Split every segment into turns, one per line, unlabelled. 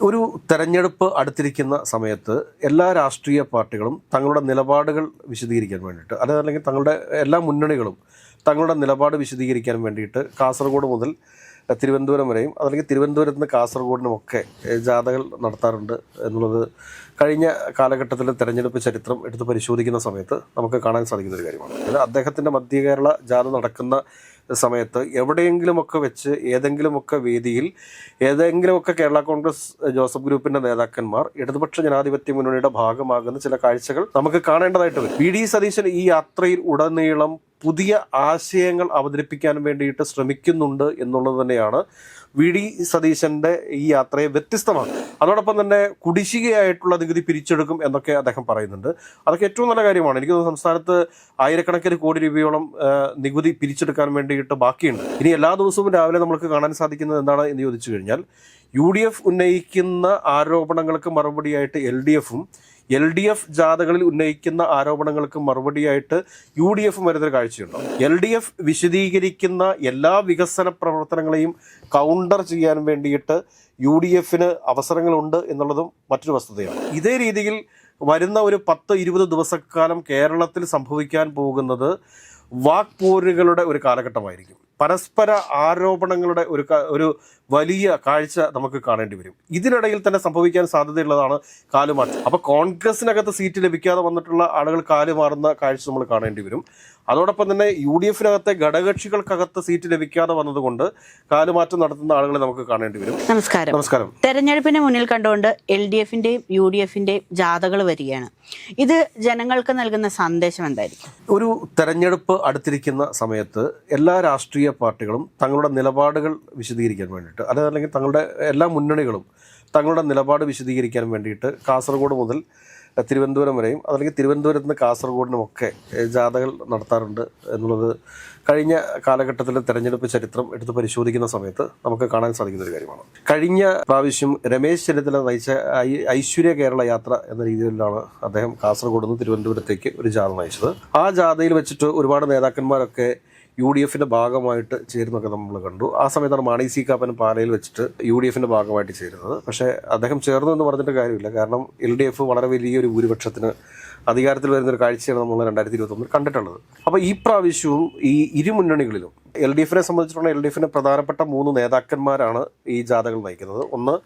ഒരു തെരഞ്ഞെടുപ്പ് അടുത്തിരിക്കുന്ന സമയത്ത് എല്ലാ രാഷ്ട്രീയ പാർട്ടികളും തങ്ങളുടെ നിലപാടുകൾ വിശദീകരിക്കാൻ വേണ്ടിയിട്ട് അതല്ലെങ്കിൽ തങ്ങളുടെ എല്ലാ മുന്നണികളും തങ്ങളുടെ നിലപാട് വിശദീകരിക്കാൻ വേണ്ടിയിട്ട് കാസർഗോഡ് മുതൽ തിരുവനന്തപുരം വരെയും അതല്ലെങ്കിൽ തിരുവനന്തപുരത്ത് നിന്ന് കാസർഗോഡിനുമൊക്കെ ജാഥകൾ നടത്താറുണ്ട് എന്നുള്ളത് കഴിഞ്ഞ കാലഘട്ടത്തിലെ തെരഞ്ഞെടുപ്പ് ചരിത്രം എടുത്ത് പരിശോധിക്കുന്ന സമയത്ത് നമുക്ക് കാണാൻ സാധിക്കുന്ന ഒരു കാര്യമാണ്. അതായത് അദ്ദേഹത്തിന്റെ മധ്യ കേരള ജാഥ നടക്കുന്ന സമയത്ത് എവിടെയെങ്കിലുമൊക്കെ വെച്ച് ഏതെങ്കിലുമൊക്കെ വേദിയിൽ ഏതെങ്കിലുമൊക്കെ കേരള കോൺഗ്രസ് ജോസഫ് ഗ്രൂപ്പിന്റെ നേതാക്കന്മാർ ഇടതുപക്ഷ ജനാധിപത്യ മുന്നണിയുടെ ഭാഗമാകുന്ന ചില കാഴ്ചകൾ നമുക്ക് കാണേണ്ടതായിട്ട് വരും. V D. സതീശൻ ഈ യാത്രയിൽ ഉടനീളം പുതിയ ആശയങ്ങൾ അവതരിപ്പിക്കാൻ വേണ്ടിയിട്ട് ശ്രമിക്കുന്നുണ്ട് എന്നുള്ളത് തന്നെയാണ് വി ഡി സതീശന്റെ ഈ യാത്രയെ വ്യത്യസ്തമാണ്. അതോടൊപ്പം തന്നെ കുടിശ്ശികയായിട്ടുള്ള നികുതി പിരിച്ചെടുക്കും എന്നൊക്കെ അദ്ദേഹം പറയുന്നുണ്ട്. അതൊക്കെ ഏറ്റവും നല്ല കാര്യമാണ്. എനിക്ക് സംസ്ഥാനത്ത് ആയിരക്കണക്കിന് കോടി രൂപയോളം നികുതി പിരിച്ചെടുക്കാൻ വേണ്ടിയിട്ട് ബാക്കിയുണ്ട്. ഇനി എല്ലാ ദിവസവും രാവിലെ നമുക്ക് കാണാൻ സാധിക്കുന്നത് എന്താണ് എന്ന് ചോദിച്ചു കഴിഞ്ഞാൽ യു ഡി എഫ് ഉന്നയിക്കുന്ന ആരോപണങ്ങൾക്ക് മറുപടിയായിട്ട് എൽ ഡി എഫും എൽ ഡി എഫ് ജാഥകളിൽ ഉന്നയിക്കുന്ന ആരോപണങ്ങൾക്ക് മറുപടിയായിട്ട് യു ഡി എഫും വരുന്നൊരു കാഴ്ചയുണ്ടോ? എൽ ഡി എഫ് വിശദീകരിക്കുന്ന എല്ലാ വികസന പ്രവർത്തനങ്ങളെയും കൗണ്ടർ ചെയ്യാൻ വേണ്ടിയിട്ട് യു ഡി എഫിന് അവസരങ്ങളുണ്ട് എന്നുള്ളതും മറ്റൊരു വസ്തുതയാണ്. ഇതേ രീതിയിൽ വരുന്ന ഒരു പത്ത് ഇരുപത് ദിവസക്കാലം കേരളത്തിൽ സംഭവിക്കാൻ പോകുന്നത് വാക്പോരുകളുടെ ഒരു കാലഘട്ടമായിരിക്കും. പരസ്പര ആരോപണങ്ങളുടെ ഒരു ഒരു വലിയ കാഴ്ച നമുക്ക് കാണേണ്ടി വരും. ഇതിനിടയിൽ തന്നെ സംഭവിക്കാൻ സാധ്യതയുള്ളതാണ് കാലുമാറ്റം. അപ്പോൾ കോൺഗ്രസിനകത്ത് സീറ്റ് ലഭിക്കാതെ വന്നിട്ടുള്ള ആളുകൾ കാലുമാറുന്ന കാഴ്ച നമ്മൾ കാണേണ്ടി വരും. അതോടൊപ്പം തന്നെ യു ഡി എഫിനകത്തെ ഘടകകക്ഷികൾക്കകത്ത് സീറ്റ് ലഭിക്കാതെ വന്നതുകൊണ്ട് കാലുമാറ്റം നടത്തുന്ന ആളുകളെ നമുക്ക് കാണേണ്ടി വരും.
നമസ്കാരം.
നമസ്കാരം.
തെരഞ്ഞെടുപ്പിനെ മുന്നിൽ കണ്ടുകൊണ്ട് എൽ ഡി എഫിന്റെയും യു ഡി എഫിന്റെയും ജാഥകൾ വരികയാണ്. ഇത് ജനങ്ങൾക്ക് നൽകുന്ന സന്ദേശം എന്തായിരിക്കും?
ഒരു തെരഞ്ഞെടുപ്പ് അടുത്തിരിക്കുന്ന സമയത്ത് എല്ലാ രാഷ്ട്രീയ പാർട്ടികളും തങ്ങളുടെ നിലപാടുകൾ വിശദീകരിക്കാൻ വേണ്ടിയിട്ട് അതല്ലെങ്കിൽ തങ്ങളുടെ എല്ലാ മുന്നണികളും തങ്ങളുടെ നിലപാട് വിശദീകരിക്കാൻ വേണ്ടിയിട്ട് കാസർഗോഡ് മുതൽ തിരുവനന്തപുരം വരെയും അതല്ലെങ്കിൽ തിരുവനന്തപുരത്ത് നിന്ന് കാസർഗോഡിനുമൊക്കെ ഒക്കെ ജാഥകൾ നടത്താറുണ്ട് എന്നുള്ളത് കഴിഞ്ഞ കാലഘട്ടത്തിലെ തെരഞ്ഞെടുപ്പ് ചരിത്രം എടുത്ത് പരിശോധിക്കുന്ന സമയത്ത് നമുക്ക് കാണാൻ സാധിക്കുന്ന ഒരു കാര്യമാണ്. കഴിഞ്ഞ പ്രാവശ്യം രമേശ് ചെന്നിത്തല നയിച്ച ഐശ്വര്യ കേരള യാത്ര എന്ന രീതിയിലാണ് അദ്ദേഹം കാസർഗോഡ് നിന്ന് തിരുവനന്തപുരത്തേക്ക് ഒരു ജാഥ നയിച്ചത്. ആ ജാഥയിൽ വെച്ചിട്ട് ഒരുപാട് നേതാക്കന്മാരൊക്കെ യു ഡി എഫിന്റെ ഭാഗമായിട്ട് ചേരുന്നൊക്കെ നമ്മൾ കണ്ടു. ആ സമയത്താണ് മാണി സി കാപ്പൻ പാലയിൽ വെച്ചിട്ട് യു ഡി എഫിന്റെ ഭാഗമായിട്ട് ചേരുന്നത്. പക്ഷേ അദ്ദേഹം ചേർന്നു എന്ന് പറഞ്ഞിട്ട് കാര്യമില്ല. കാരണം എൽ ഡി എഫ് വളരെ വലിയൊരു ഭൂരിപക്ഷത്തിന് അധികാരത്തിൽ വരുന്ന ഒരു കാഴ്ചയാണ് നമ്മൾ രണ്ടായിരത്തി ഇരുപത്തി ഒന്നിൽ കണ്ടിട്ടുള്ളത്. അപ്പോൾ ഈ പ്രാവശ്യവും ഈ ഇരു മുന്നണികളിലും എൽ ഡി എഫിനെ സംബന്ധിച്ചിടത്തോളം എൽ ഡി എഫിന്റെ പ്രധാനപ്പെട്ട മൂന്ന് നേതാക്കന്മാരാണ് ഈ ജാഥകൾ നയിക്കുന്നത്. ഒന്ന്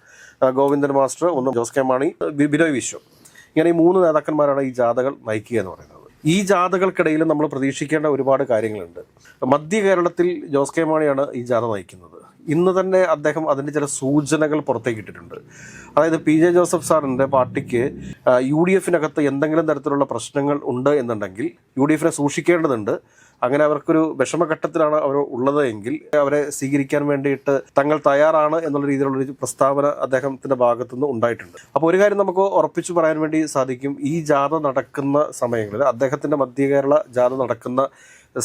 ഗോവിന്ദൻ മാസ്റ്റർ ഒന്ന് ജോസ് കെ മാണി ബിനോയ് വിശ്വം. ഇങ്ങനെ ഈ മൂന്ന് നേതാക്കന്മാരാണ് ഈ ജാഥകൾ നയിക്കുക എന്ന് പറയുന്നത്. ഈ ജാഥകൾക്കിടയിൽ നമ്മൾ പ്രതീക്ഷിക്കേണ്ട ഒരുപാട് കാര്യങ്ങളുണ്ട്. മധ്യ കേരളത്തിൽ ജോസ് കെ മാണിയാണ് ഈ ജാഥ നയിക്കുന്നത്. ഇന്ന് തന്നെ അദ്ദേഹം അതിന്റെ ചില സൂചനകൾ പുറത്തേക്ക് ഇട്ടിട്ടുണ്ട്. അതായത് പി ജെ ജോസഫ് സാറിന്റെ പാർട്ടിക്ക് യു ഡി എഫിനകത്ത് എന്തെങ്കിലും തരത്തിലുള്ള പ്രശ്നങ്ങൾ ഉണ്ട് എന്നുണ്ടെങ്കിൽ യു ഡി എഫിനെ സൂക്ഷിക്കേണ്ടതുണ്ട്. അങ്ങനെ അവർക്കൊരു വിഷമഘട്ടത്തിലാണ് അവർ ഉള്ളത് എങ്കിൽ അവരെ സ്വീകരിക്കാൻ വേണ്ടിയിട്ട് തങ്ങൾ തയ്യാറാണ് എന്നുള്ള രീതിയിലുള്ള ഒരു പ്രസ്താവന അദ്ദേഹത്തിന്റെ ഭാഗത്തുനിന്ന് ഉണ്ടായിട്ടുണ്ട്. അപ്പോൾ ഒരു കാര്യം നമുക്ക് ഉറപ്പിച്ചു പറയാൻ വേണ്ടി സാധിക്കും. ഈ ജാഥ നടക്കുന്ന സമയങ്ങളിൽ അദ്ദേഹത്തിന്റെ മധ്യ കേരള ജാഥ നടക്കുന്ന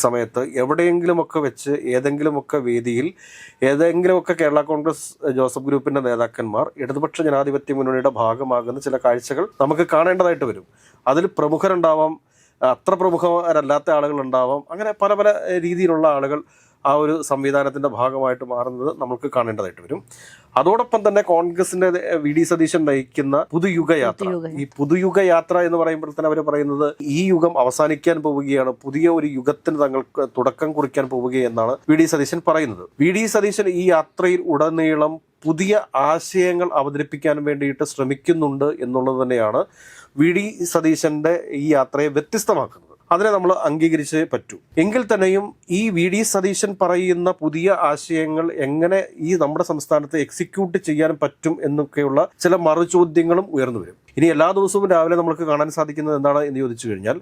സമയത്ത് എവിടെയെങ്കിലുമൊക്കെ വെച്ച് ഏതെങ്കിലുമൊക്കെ വേദിയിൽ ഏതെങ്കിലുമൊക്കെ കേരള കോൺഗ്രസ് ജോസഫ് ഗ്രൂപ്പിന്റെ നേതാക്കന്മാർ ഇടതുപക്ഷ ജനാധിപത്യ മുന്നണിയുടെ ഭാഗമാകുന്ന ചില കാഴ്ചകൾ നമുക്ക് കാണേണ്ടതായിട്ട് വരും. അതിൽ പ്രമുഖരുണ്ടാവാം അത്ര പ്രമുഖരല്ലാത്ത ആളുകൾ ഉണ്ടാവാം അങ്ങനെ പല പല രീതിയിലുള്ള ആളുകൾ ആ ഒരു സംവിധാനത്തിന്റെ ഭാഗമായിട്ട് മാറുന്നത് നമുക്ക് കാണേണ്ടതായിട്ട് വരും. അതോടൊപ്പം തന്നെ കോൺഗ്രസിന്റെ വി. ഡി. സതീശൻ നയിക്കുന്ന
പുതുയുഗയാത്ര
ഈ പുതുയുഗയാത്ര എന്ന് പറയുമ്പോൾ തന്നെ അവർ പറയുന്നത് ഈ യുഗം അവസാനിക്കാൻ പോവുകയാണ് പുതിയ ഒരു യുഗത്തിന് തങ്ങൾക്ക് തുടക്കം കുറിക്കാൻ പോവുകയെന്നാണ് വി. ഡി. സതീശൻ പറയുന്നത്. വി. ഡി. സതീശൻ ഈ യാത്രയിൽ ഉടനീളം പുതിയ ആശയങ്ങൾ അവതരിപ്പിക്കാൻ വേണ്ടിയിട്ട് ശ്രമിക്കുന്നുണ്ട് എന്നുള്ളത് തന്നെയാണ് വി ഡി സതീശന്റെ ഈ യാത്രയെ വ്യത്യസ്തമാക്കുന്നത്. അതിനെ നമ്മൾ അംഗീകരിച്ചേ പറ്റൂ. എങ്കിൽ തന്നെയും ഈ വി ഡി സതീശൻ പറയുന്ന പുതിയ ആശയങ്ങൾ എങ്ങനെ ഈ നമ്മുടെ സംസ്ഥാനത്ത് എക്സിക്യൂട്ട് ചെയ്യാൻ പറ്റും എന്നൊക്കെയുള്ള ചില മറുചോദ്യങ്ങളും ഉയർന്നു വരും. ഇനി എല്ലാ ദിവസവും രാവിലെ നമുക്ക് കാണാൻ സാധിക്കുന്നത് എന്താണ് എന്ന് ചോദിച്ചു കഴിഞ്ഞാൽ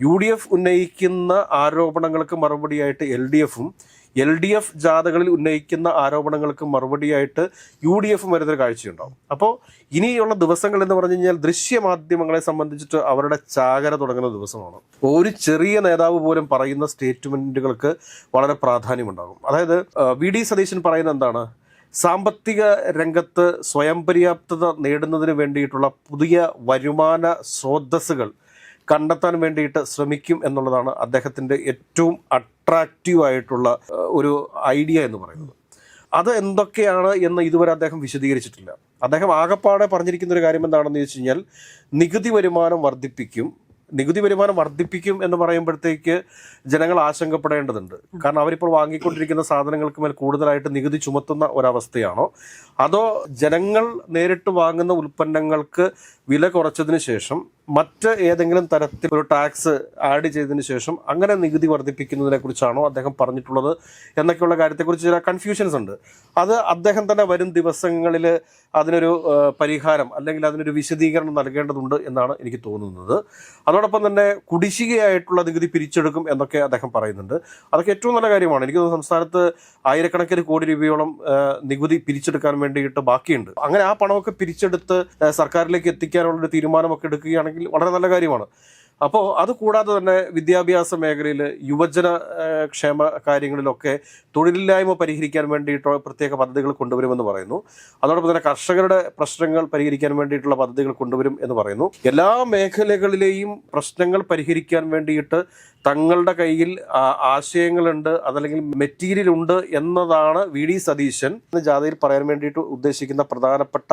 യു ഡി എഫ് ഉന്നയിക്കുന്ന ആരോപണങ്ങൾക്ക് മറുപടിയായിട്ട് എൽ ഡി എഫും എൽ ഡി എഫ് ജാഥകളിൽ ഉന്നയിക്കുന്ന ആരോപണങ്ങൾക്ക് മറുപടിയായിട്ട് യു ഡി എഫും വരുന്നൊരു കാഴ്ചയുണ്ടാവും. അപ്പോൾ ഇനിയുള്ള ദിവസങ്ങൾ എന്ന് പറഞ്ഞു കഴിഞ്ഞാൽ ദൃശ്യമാധ്യമങ്ങളെ സംബന്ധിച്ചിട്ട് അവരുടെ ചാകര തുടങ്ങുന്ന ദിവസമാണ്. ഒരു ചെറിയ നേതാവ് പോലും പറയുന്ന സ്റ്റേറ്റ്മെന്റുകൾക്ക് വളരെ പ്രാധാന്യമുണ്ടാകും. അതായത് വി ഡി സതീശൻ പറയുന്നത് എന്താണ്? സാമ്പത്തിക രംഗത്ത് സ്വയം പര്യാപ്തത നേടുന്നതിന് വേണ്ടിയിട്ടുള്ള പുതിയ വരുമാന സ്രോതസ്സുകൾ കണ്ടെത്താൻ വേണ്ടിയിട്ട് ശ്രമിക്കും എന്നുള്ളതാണ് അദ്ദേഹത്തിന്റെ ഏറ്റവും അട്രാക്റ്റീവ് ആയിട്ടുള്ള ഒരു ഐഡിയ എന്ന് പറയുന്നത്. അത് എന്തൊക്കെയാണ് എന്ന് ഇതുവരെ അദ്ദേഹം വിശദീകരിച്ചിട്ടില്ല. അദ്ദേഹം ആകപ്പാടെ പറഞ്ഞിരിക്കുന്ന ഒരു കാര്യം എന്താണെന്ന് ചോദിച്ചു കഴിഞ്ഞാൽ നികുതി വരുമാനം വർദ്ധിപ്പിക്കും. നികുതി വരുമാനം വർദ്ധിപ്പിക്കും എന്ന് പറയുമ്പോഴത്തേക്ക് ജനങ്ങൾ ആശങ്കപ്പെടേണ്ടതുണ്ട്. കാരണം അവരിപ്പോൾ വാങ്ങിക്കൊണ്ടിരിക്കുന്ന സാധനങ്ങൾക്ക് മേൽ കൂടുതലായിട്ട് നികുതി ചുമത്തുന്ന ഒരവസ്ഥയാണോ? അതോ ജനങ്ങൾ നേരിട്ട് വാങ്ങുന്ന ഉൽപ്പന്നങ്ങൾക്ക് വില കുറച്ചതിന് ശേഷം മറ്റ് ഏതെങ്കിലും തരത്തിൽ ഒരു ടാക്സ് ആഡ് ചെയ്തതിന് ശേഷം അങ്ങനെ നികുതി വർദ്ധിപ്പിക്കുന്നതിനെ കുറിച്ചാണോ അദ്ദേഹം പറഞ്ഞിട്ടുള്ളത് എന്നൊക്കെയുള്ള കാര്യത്തെക്കുറിച്ച് ചില കൺഫ്യൂഷൻസ് ഉണ്ട്. അത് അദ്ദേഹം തന്നെ വരും ദിവസങ്ങളിൽ അതിനൊരു പരിഹാരം അല്ലെങ്കിൽ അതിനൊരു വിശദീകരണം നൽകേണ്ടതുണ്ട് എന്നാണ് എനിക്ക് തോന്നുന്നത്. അതോടൊപ്പം തന്നെ കുടിശ്ശികയായിട്ടുള്ള നികുതി പിരിച്ചെടുക്കും എന്നൊക്കെ അദ്ദേഹം പറയുന്നുണ്ട്. അതൊക്കെ ഏറ്റവും നല്ല കാര്യമാണ്. എനിക്ക് സംസ്ഥാനത്ത് ആയിരക്കണക്കിന് കോടി രൂപയോളം നികുതി പിരിച്ചെടുക്കാൻ വേണ്ടിയിട്ട് ബാക്കിയുണ്ട്. അങ്ങനെ ആ പണമൊക്കെ പിരിച്ചെടുത്ത് സർക്കാരിലേക്ക് എത്തിക്കാനുള്ള ഒരു തീരുമാനമൊക്കെ എടുക്കുകയാണെങ്കിൽ വളരെ നല്ല കാര്യമാണ്. അപ്പോൾ അത് കൂടാതെ തന്നെ വിദ്യാഭ്യാസ മേഖലയിൽ യുവജന ക്ഷേമ കാര്യങ്ങളിലൊക്കെ തൊഴിലില്ലായ്മ പരിഹരിക്കാൻ വേണ്ടിയിട്ട് പ്രത്യേക പദ്ധതികൾ കൊണ്ടുവരുമെന്ന് പറയുന്നു. അതോടൊപ്പം തന്നെ കർഷകരുടെ പ്രശ്നങ്ങൾ പരിഹരിക്കാൻ വേണ്ടിയിട്ടുള്ള പദ്ധതികൾ കൊണ്ടുവരും എന്ന് പറയുന്നു. എല്ലാ മേഖലകളിലെയും പ്രശ്നങ്ങൾ പരിഹരിക്കാൻ വേണ്ടിയിട്ട് തങ്ങളുടെ കയ്യിൽ ആശയങ്ങളുണ്ട് അതല്ലെങ്കിൽ മെറ്റീരിയൽ ഉണ്ട് എന്നതാണ് വി. ഡി. സതീശൻ ജാഥയിൽ പറയാൻ വേണ്ടിയിട്ട് ഉദ്ദേശിക്കുന്ന പ്രധാനപ്പെട്ട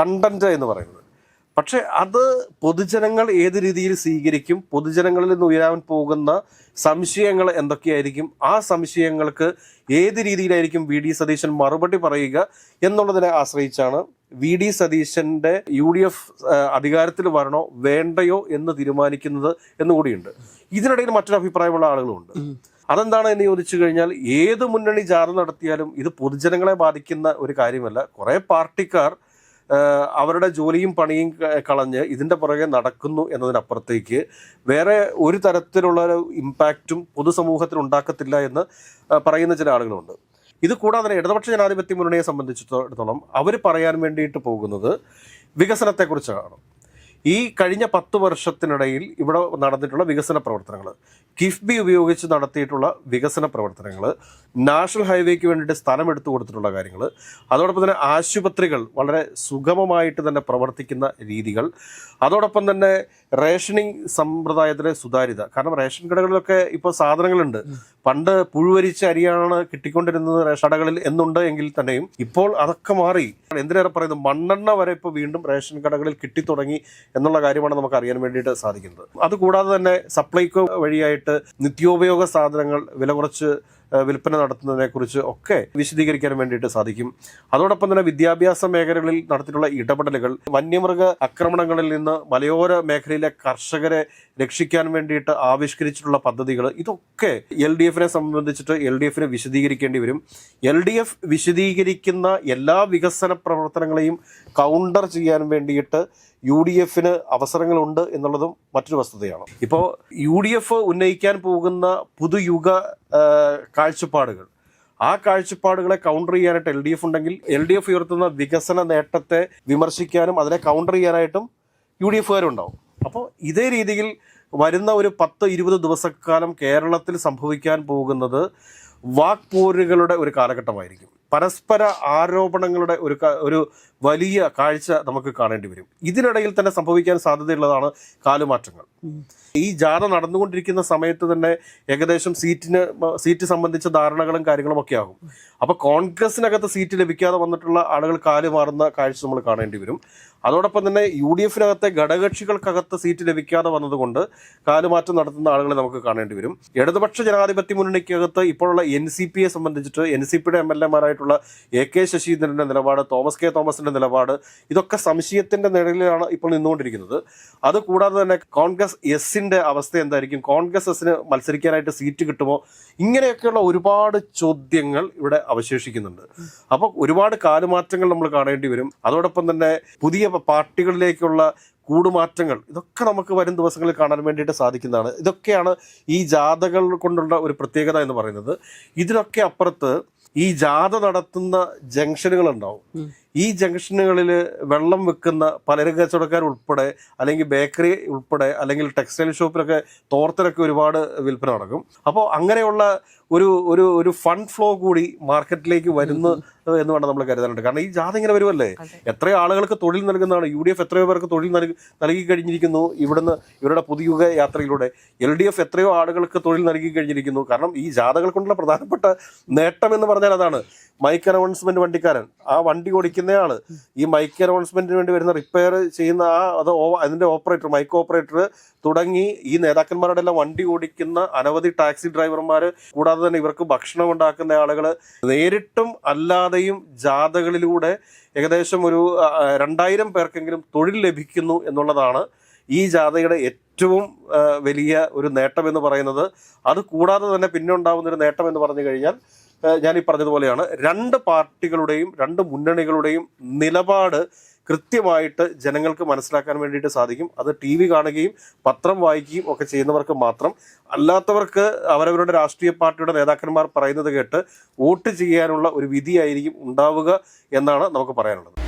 കണ്ടന്റ് എന്ന് പറയുന്നത്. പക്ഷെ അത് പൊതുജനങ്ങൾ ഏത് രീതിയിൽ സ്വീകരിക്കും? പൊതുജനങ്ങളിൽ നിന്ന് ഉയരാൻ പോകുന്ന സംശയങ്ങൾ എന്തൊക്കെയായിരിക്കും? ആ സംശയങ്ങൾക്ക് ഏത് രീതിയിലായിരിക്കും വി ഡി സതീശൻ മറുപടി പറയുക എന്നുള്ളതിനെ ആശ്രയിച്ചാണ് വി ഡി സതീശന്റെ യു ഡി എഫ് അധികാരത്തിൽ വരണോ വേണ്ടയോ എന്ന് തീരുമാനിക്കുന്നത് എന്നുകൂടിയുണ്ട് ഇതിനിടയിൽ മറ്റൊരു അഭിപ്രായമുള്ള ആളുകളുണ്ട്. അതെന്താണ് എന്ന് ചോദിച്ചു കഴിഞ്ഞാൽ ഏത് മുന്നണി ജാഥ നടത്തിയാലും ഇത് പൊതുജനങ്ങളെ ബാധിക്കുന്ന ഒരു കാര്യമല്ല. കുറെ പാർട്ടിക്കാർ അവരുടെ ജോലിയും പണിയും കളഞ്ഞ് ഇതിന്റെ പുറകെ നടക്കുന്നു എന്നതിനപ്പുറത്തേക്ക് വേറെ ഒരു തരത്തിലുള്ള ഒരു ഇമ്പാക്റ്റും പൊതുസമൂഹത്തിൽ ഉണ്ടാക്കത്തില്ല എന്ന് പറയുന്ന ചില ആളുകളുണ്ട്. ഇത് കൂടാതെ തന്നെ ഇടതുപക്ഷ ജനാധിപത്യ മുന്നണിയെ സംബന്ധിച്ചിടത്തോളം അവർ പറയാൻ വേണ്ടിയിട്ട് പോകുന്നത് വികസനത്തെക്കുറിച്ചാണ്. ഈ കഴിഞ്ഞ പത്ത് വർഷത്തിനിടയിൽ ഇവിടെ നടന്നിട്ടുള്ള വികസന പ്രവർത്തനങ്ങൾ കിഫ്ബി ഉപയോഗിച്ച് നടത്തിയിട്ടുള്ള വികസന പ്രവർത്തനങ്ങൾ നാഷണൽ ഹൈവേക്ക് വേണ്ടിയിട്ട് സ്ഥലം എടുത്തു കൊടുത്തിട്ടുള്ള കാര്യങ്ങൾ അതോടൊപ്പം തന്നെ ആശുപത്രികൾ വളരെ സുഗമമായിട്ട് തന്നെ പ്രവർത്തിക്കുന്ന രീതികൾ. അതോടൊപ്പം തന്നെ റേഷനിങ് സമ്പ്രദായത്തിലെ സുതാര്യത. കാരണം റേഷൻ കടകളിലൊക്കെ ഇപ്പോൾ സാധനങ്ങളുണ്ട്. പണ്ട് പുഴുവരിച്ച അരിയാണ് കിട്ടിക്കൊണ്ടിരുന്നത് റേഷൻ കടകളിൽ എന്നുണ്ട് എങ്കിൽ തന്നെയും ഇപ്പോൾ അതൊക്കെ മാറി. എന്തിനേറെ പറയുന്നത് മണ്ണെണ്ണ വരെ ഇപ്പോൾ വീണ്ടും റേഷൻ കടകളിൽ കിട്ടിത്തുടങ്ങി എന്നുള്ള കാര്യമാണ് നമുക്ക് അറിയാൻ വേണ്ടിയിട്ട് സാധിക്കുന്നത്. അതുകൂടാതെ തന്നെ സപ്ലൈകോ വഴിയായിട്ട് നിത്യോപയോഗ സാധനങ്ങൾ വില കുറച്ച് വിൽപ്പന നടത്തുന്നതിനെ കുറിച്ച് ഒക്കെ വിശദീകരിക്കാൻ വേണ്ടിയിട്ട് സാധിക്കും. അതോടൊപ്പം തന്നെ വിദ്യാഭ്യാസ മേഖലകളിൽ നടത്തിയിട്ടുള്ള ഇടപെടലുകൾ വന്യമൃഗ ആക്രമണങ്ങളിൽ നിന്ന് മലയോര മേഖലയിലെ കർഷകരെ രക്ഷിക്കാൻ വേണ്ടിയിട്ട് ആവിഷ്കരിച്ചിട്ടുള്ള പദ്ധതികൾ ഇതൊക്കെ എൽ ഡി എഫിനെ സംബന്ധിച്ചിട്ട് എൽ ഡി എഫിനെ വിശദീകരിക്കേണ്ടി വരും. എൽ ഡി എഫ് വിശദീകരിക്കുന്ന എല്ലാ വികസന പ്രവർത്തനങ്ങളെയും കൗണ്ടർ ചെയ്യാൻ വേണ്ടിയിട്ട് യു ഡി എഫിന് അവസരങ്ങളുണ്ട് എന്നുള്ളതും മറ്റൊരു വസ്തുതയാണ്. ഇപ്പോൾ യു ഡി എഫ് ഉന്നയിക്കാൻ പോകുന്ന പുതുയുഗ കാഴ്ചപ്പാടുകൾ. ആ കാഴ്ചപ്പാടുകളെ കൗണ്ടർ ചെയ്യാനായിട്ട് എൽ ഡി എഫ് ഉണ്ടെങ്കിൽ എൽ ഡി എഫ് ഉയർത്തുന്ന വികസന നേട്ടത്തെ വിമർശിക്കാനും അതിനെ കൗണ്ടർ ചെയ്യാനായിട്ടും യു ഡി എഫുകാരുണ്ടാവും. അപ്പോൾ ഇതേ രീതിയിൽ വരുന്ന ഒരു പത്ത് ഇരുപത് ദിവസക്കാലം കേരളത്തിൽ സംഭവിക്കാൻ പോകുന്നത് വാക്പോരുകളുടെ ഒരു കാലഘട്ടമായിരിക്കും. പരസ്പര ആരോപണങ്ങളുടെ ഒരു ഒരു വലിയ കാഴ്ച നമുക്ക് കാണേണ്ടി വരും. ഇതിനിടയിൽ തന്നെ സംഭവിക്കാൻ സാധ്യതയുള്ളതാണ് കാലുമാറ്റങ്ങൾ. ഈ ജാഥ നടന്നുകൊണ്ടിരിക്കുന്ന സമയത്ത് തന്നെ ഏകദേശം സീറ്റിന് സീറ്റ് സംബന്ധിച്ച ധാരണകളും കാര്യങ്ങളും ഒക്കെ ആകും. അപ്പൊ കോൺഗ്രസിനകത്ത് സീറ്റ് ലഭിക്കാതെ വന്നിട്ടുള്ള ആളുകൾ കാലുമാറുന്ന കാഴ്ച നമ്മൾ കാണേണ്ടി വരും. അതോടൊപ്പം തന്നെ യു ഡി എഫിനകത്തെ ഘടകകക്ഷികൾക്കകത്ത് സീറ്റ് ലഭിക്കാതെ വന്നതുകൊണ്ട് കാലുമാറ്റം നടത്തുന്ന ആളുകളെ നമുക്ക് കാണേണ്ടി വരും. ഇടതുപക്ഷ ജനാധിപത്യ മുന്നണിക്കകത്ത് ഇപ്പോഴുള്ള എൻ സി പിയെ സംബന്ധിച്ചിട്ട് എൻ സി പിയുടെ എം എൽ എമാരായിട്ടുള്ള എ കെ ശശീന്ദ്രന്റെ നിലപാട് തോമസ് കെ തോമസിന്റെ നിലപാട്. ഇതൊക്കെ സംശയത്തിന്റെ നിഴലിലാണ് ഇപ്പോൾ നിന്നുകൊണ്ടിരിക്കുന്നത്. അത് കൂടാതെ തന്നെ കോൺഗ്രസ് എസിന്റെ അവസ്ഥ എന്തായിരിക്കും? കോൺഗ്രസ് എസിന് മത്സരിക്കാനായിട്ട് സീറ്റ് കിട്ടുമോ? ഇങ്ങനെയൊക്കെയുള്ള ഒരുപാട് ചോദ്യങ്ങൾ ഇവിടെ അവശേഷിക്കുന്നുണ്ട്. അപ്പോൾ ഒരുപാട് കാലുമാറ്റങ്ങൾ നമ്മൾ കാണേണ്ടി വരും. അതോടൊപ്പം തന്നെ പുതിയ പാർട്ടികളിലേക്കുള്ള കൂടുമാറ്റങ്ങൾ ഇതൊക്കെ നമുക്ക് വരും ദിവസങ്ങളിൽ കാണാൻ വേണ്ടിയിട്ട് സാധിക്കുന്നതാണ്. ഇതൊക്കെയാണ് ഈ ജാഥകൾ കൊണ്ടുള്ള ഒരു പ്രത്യേകത എന്ന് പറയുന്നത്. ഇതിനൊക്കെ അപ്പുറത്ത് ഈ ജാഥ നടത്തുന്ന ജംഗ്ഷനുകൾ ഉണ്ടാവും ഈ ജംഗ്ഷനുകളിൽ വെള്ളം വെക്കുന്ന പലരും കച്ചവടക്കാർ ഉൾപ്പെടെ അല്ലെങ്കിൽ ബേക്കറി ഉൾപ്പെടെ അല്ലെങ്കിൽ ടെക്സ്റ്റൈൽ ഷോപ്പിലൊക്കെ തോർത്തിലൊക്കെ ഒരുപാട് വിൽപ്പന നടക്കും. അപ്പോൾ അങ്ങനെയുള്ള ഒരു ഒരു ഒരു ഫണ്ട് ഫ്ലോ കൂടി മാർക്കറ്റിലേക്ക് വരുന്നു എന്ന് വേണം നമ്മൾ കരുതാനുണ്ട് കാരണം ഈ ജാഥ ഇങ്ങനെ വരുമല്ലേ എത്ര ആളുകൾക്ക് തൊഴിൽ നൽകുന്നതാണ്. യു ഡി എഫ് എത്രയോ പേർക്ക് തൊഴിൽ നൽകി നൽകി കഴിഞ്ഞിരിക്കുന്നു ഇവിടുന്ന് ഇവരുടെ പുതിയുഗ യാത്രയിലൂടെ. എൽ ഡി എഫ് എത്രയോ ആളുകൾക്ക് തൊഴിൽ നൽകി കഴിഞ്ഞിരിക്കുന്നു. കാരണം ഈ ജാഥകൾ കൊണ്ടുള്ള പ്രധാനപ്പെട്ട നേട്ടം എന്ന് പറഞ്ഞാൽ അതാണ്. മൈക്ക് അനൗൺസ്മെന്റ് വണ്ടിക്കാരൻ. ആ വണ്ടി ഓടിക്കുന്നയാൾ. ഈ മൈക്ക് അനൗൺസ്മെന്റിന് വേണ്ടി വരുന്ന റിപ്പയർ ചെയ്യുന്ന ആ അത് അതിന്റെ ഓപ്പറേറ്റർ മൈക്ക് ഓപ്പറേറ്റർ തുടങ്ങി ഈ നേതാക്കന്മാരുടെ എല്ലാം വണ്ടി ഓടിക്കുന്ന അനവധി ടാക്സി ഡ്രൈവർമാർ കൂടാതെ തന്നെ ഇവർക്ക് ഭക്ഷണം ഉണ്ടാക്കുന്ന ആളുകൾ നേരിട്ടും അല്ലാതെയും ജാഥകളിലൂടെ ഏകദേശം ഒരു രണ്ടായിരം പേർക്കെങ്കിലും തൊഴിൽ ലഭിക്കുന്നു എന്നുള്ളതാണ് ഈ ജാഥയുടെ ഏറ്റവും വലിയ ഒരു നേട്ടം എന്ന് പറയുന്നത്. അത് കൂടാതെ തന്നെ പിന്നെ ഉണ്ടാകുന്ന ഒരു നേട്ടം എന്ന് പറഞ്ഞു കഴിഞ്ഞാൽ ഞാൻ ഈ പറഞ്ഞതുപോലെയാണ് രണ്ട് പാർട്ടികളുടെയും രണ്ട് മുന്നണികളുടെയും നിലപാട് കൃത്യമായിട്ട് ജനങ്ങൾക്ക് മനസ്സിലാക്കാൻ വേണ്ടിയിട്ട് സാധിക്കും. അത് ടി വി കാണുകയും പത്രം വായിക്കുകയും ഒക്കെ ചെയ്യുന്നവർക്ക് മാത്രം. അല്ലാത്തവർക്ക് അവരവരുടെ രാഷ്ട്രീയ പാർട്ടിയുടെ നേതാക്കന്മാർ പറയുന്നത് കേട്ട് വോട്ട് ചെയ്യാനുള്ള ഒരു വിധിയായിരിക്കും ഉണ്ടാവുക എന്നാണ് നമുക്ക് പറയാനുള്ളത്.